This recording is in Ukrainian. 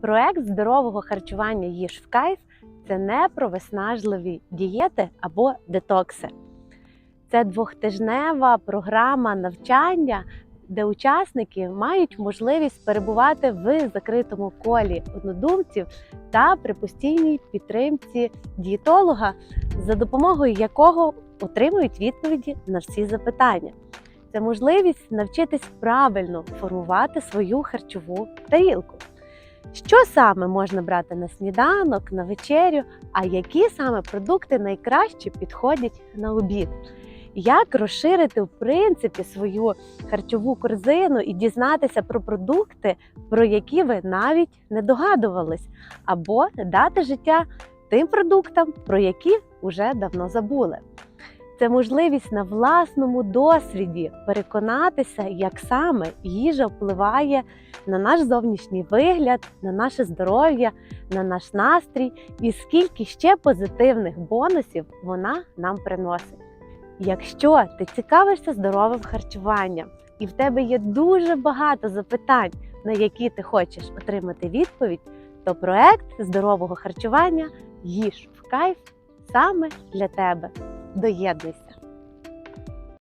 Проект здорового харчування їж в кайф це не про виснажливі дієти або детокси. Це двохтижнева програма навчання, де учасники мають можливість перебувати в закритому колі однодумців та при постійній підтримці дієтолога, за допомогою якого отримують відповіді на всі запитання. Це можливість навчитись правильно формувати свою харчову тарілку. Що саме можна брати на сніданок, на вечерю, а які саме продукти найкраще підходять на обід? Як розширити в принципі свою харчову корзину і дізнатися про продукти, про які ви навіть не догадувались, або дати життя тим продуктам, про які вже давно забули. Це можливість на власному досвіді переконатися, як саме їжа впливає на наш зовнішній вигляд, на наше здоров'я, на наш настрій і скільки ще позитивних бонусів вона нам приносить. Якщо ти цікавишся здоровим харчуванням і в тебе є дуже багато запитань, на які ти хочеш отримати відповідь, то проект здорового харчування їж в кайф саме для тебе. Доєднуйся!